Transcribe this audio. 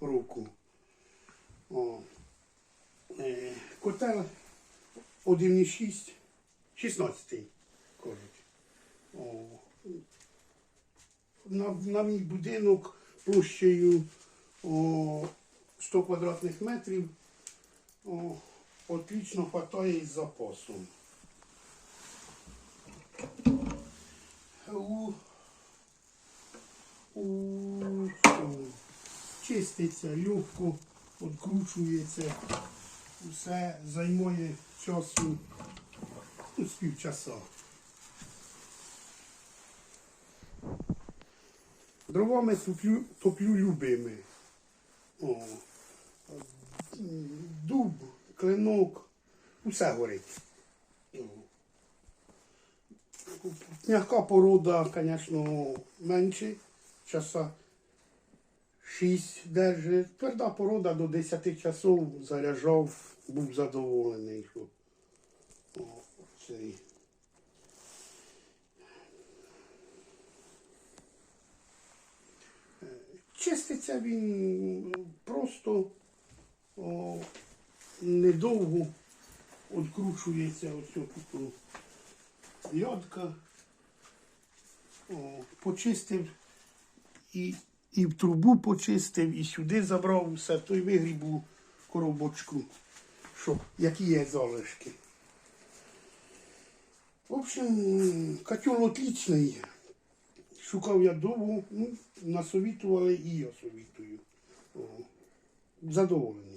року. О. Е, котел 1,6, 16 кажуть. На, на мій будинок площею о, 100 квадратних метрів о, отлично хватає із запасом. У, у, чиститься, легко, відкручується, все займає часу ну, з півчаса. Дровами топлю, топлю любими. О, дуб, клинок, усе горить. М'яка порода, звісно, менше, часа 6 держить. Тверда порода до 10 часов заряджав, був задоволений. Що, о, цей. Е, Чиститься він просто о, недовго відкручується ось тут льодка. О, почистив і, і в трубу почистив, і сюди забрав все, той вигріб у коробочку, що, які є залишки. В общем, котел отличний. Шукав я довго, ну, насовітували і я совітую. Задоволений.